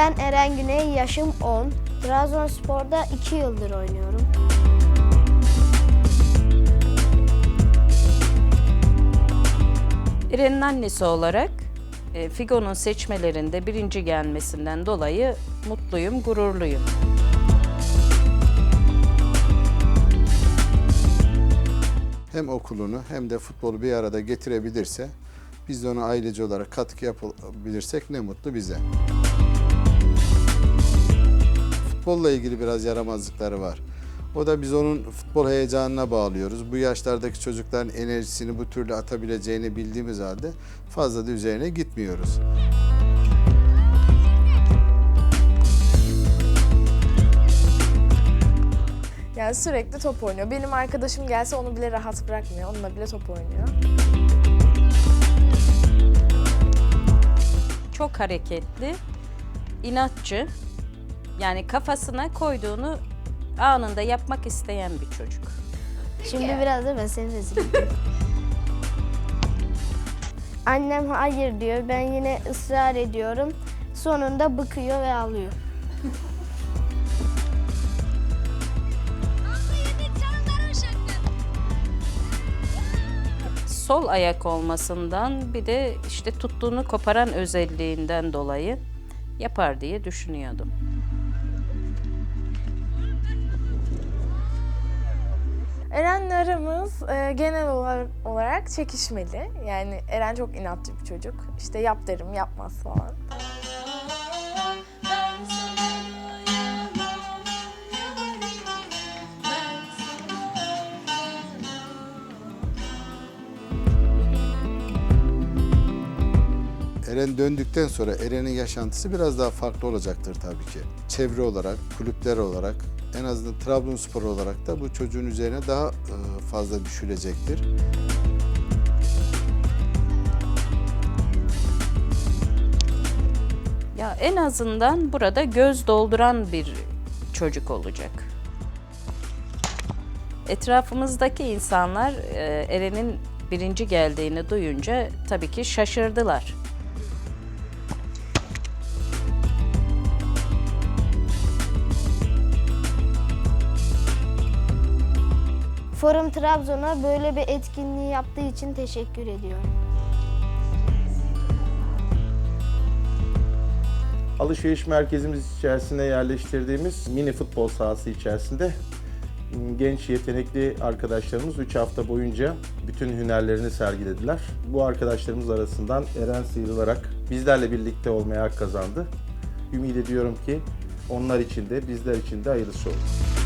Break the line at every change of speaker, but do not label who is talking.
Ben Eren Güney, yaşım 10. Trabzonspor'da 2 yıldır oynuyorum.
Eren'in annesi olarak e, Figo'nun seçmelerinde birinci gelmesinden dolayı mutluyum, gururluyum.
hem okulunu hem de futbolu bir arada getirebilirse biz de ona ailece olarak katkı yapabilirsek ne mutlu bize. Futbolla ilgili biraz yaramazlıkları var. O da biz onun futbol heyecanına bağlıyoruz. Bu yaşlardaki çocukların enerjisini bu türlü atabileceğini bildiğimiz halde fazla da üzerine gitmiyoruz.
Yani sürekli top oynuyor. Benim arkadaşım gelse onu bile rahat bırakmıyor. Onunla bile top oynuyor.
Çok hareketli, inatçı. Yani kafasına koyduğunu anında yapmak isteyen bir çocuk.
Şimdi biraz da ben seni rezil edeyim. Annem hayır diyor. Ben yine ısrar ediyorum. Sonunda bıkıyor ve ağlıyor.
Sol ayak olmasından bir de işte tuttuğunu koparan özelliğinden dolayı yapar diye düşünüyordum.
Eren'le aramız e, genel olar- olarak çekişmeli. Yani Eren çok inatçı bir çocuk. İşte yap derim yapmaz falan.
Eren döndükten sonra Eren'in yaşantısı biraz daha farklı olacaktır tabii ki. Çevre olarak, kulüpler olarak, en azından Trabzonspor olarak da bu çocuğun üzerine daha e, fazla düşülecektir.
Ya en azından burada göz dolduran bir çocuk olacak. Etrafımızdaki insanlar e, Eren'in birinci geldiğini duyunca tabii ki şaşırdılar.
Forum Trabzon'a böyle bir etkinliği yaptığı için teşekkür ediyorum.
Alışveriş merkezimiz içerisinde yerleştirdiğimiz mini futbol sahası içerisinde genç yetenekli arkadaşlarımız 3 hafta boyunca bütün hünerlerini sergilediler. Bu arkadaşlarımız arasından Eren sıyrılarak bizlerle birlikte olmaya hak kazandı. Ümit ediyorum ki onlar için de bizler için de hayırlısı olur.